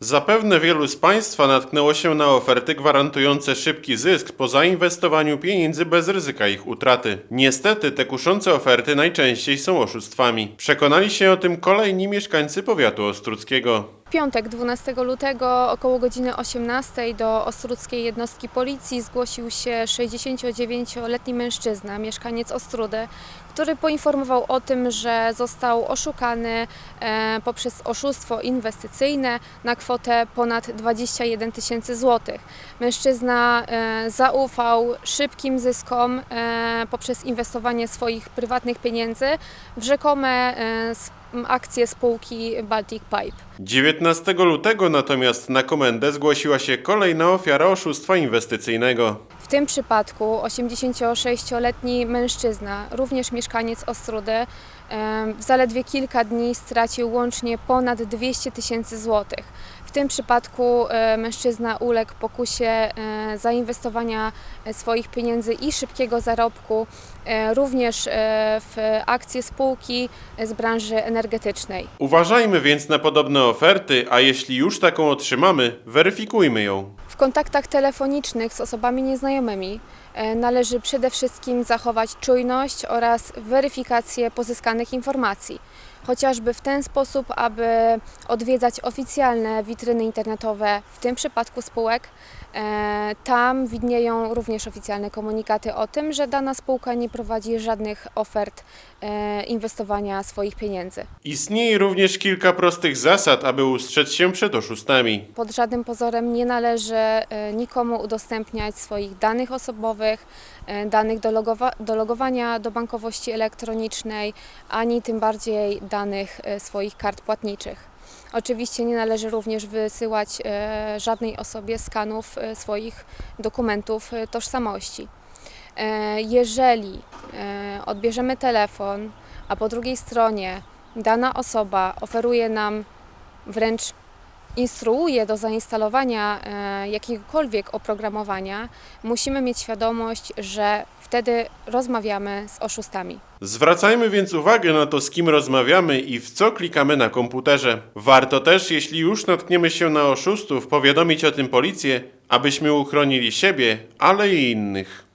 Zapewne wielu z Państwa natknęło się na oferty gwarantujące szybki zysk po zainwestowaniu pieniędzy bez ryzyka ich utraty. Niestety te kuszące oferty najczęściej są oszustwami. Przekonali się o tym kolejni mieszkańcy powiatu ostruckiego. Piątek 12 lutego około godziny 18 do Ostruckiej Jednostki Policji zgłosił się 69-letni mężczyzna, mieszkaniec Ostrudy, który poinformował o tym, że został oszukany e, poprzez oszustwo inwestycyjne na kwotę ponad 21 tysięcy złotych. Mężczyzna e, zaufał szybkim zyskom e, poprzez inwestowanie swoich prywatnych pieniędzy w rzekome e, akcje spółki Baltic Pipe. 19 lutego natomiast na komendę zgłosiła się kolejna ofiara oszustwa inwestycyjnego. W tym przypadku 86-letni mężczyzna, również mieszkaniec Ostrudy, w zaledwie kilka dni stracił łącznie ponad 200 tysięcy złotych. W tym przypadku e, mężczyzna uległ pokusie e, zainwestowania e, swoich pieniędzy i szybkiego zarobku również w akcje spółki z branży energetycznej. Uważajmy więc na podobne oferty, a jeśli już taką otrzymamy, weryfikujmy ją. Kontaktach telefonicznych z osobami nieznajomymi należy przede wszystkim zachować czujność oraz weryfikację pozyskanych informacji, chociażby w ten sposób, aby odwiedzać oficjalne witryny internetowe, w tym przypadku spółek. E, Tam widnieją również oficjalne komunikaty o tym, że dana spółka nie prowadzi żadnych ofert e, inwestowania swoich pieniędzy. Istnieje również kilka prostych zasad, aby ustrzec się przed oszustami. Pod żadnym pozorem nie należy e, nikomu udostępniać swoich danych osobowych, e, danych do, logowa- do logowania do bankowości elektronicznej, ani tym bardziej danych e, swoich kart płatniczych. Oczywiście nie należy również wysyłać e, żadnej osobie skanów swoich dokumentów tożsamości. Jeżeli odbierzemy telefon, a po drugiej stronie dana osoba oferuje nam wręcz instruuje do zainstalowania e, jakiegokolwiek oprogramowania, musimy mieć świadomość, że wtedy rozmawiamy z oszustami. Zwracajmy więc uwagę na to, z kim rozmawiamy i w co klikamy na komputerze. Warto też, jeśli już natkniemy się na oszustów, powiadomić o tym policję, abyśmy uchronili siebie, ale i innych.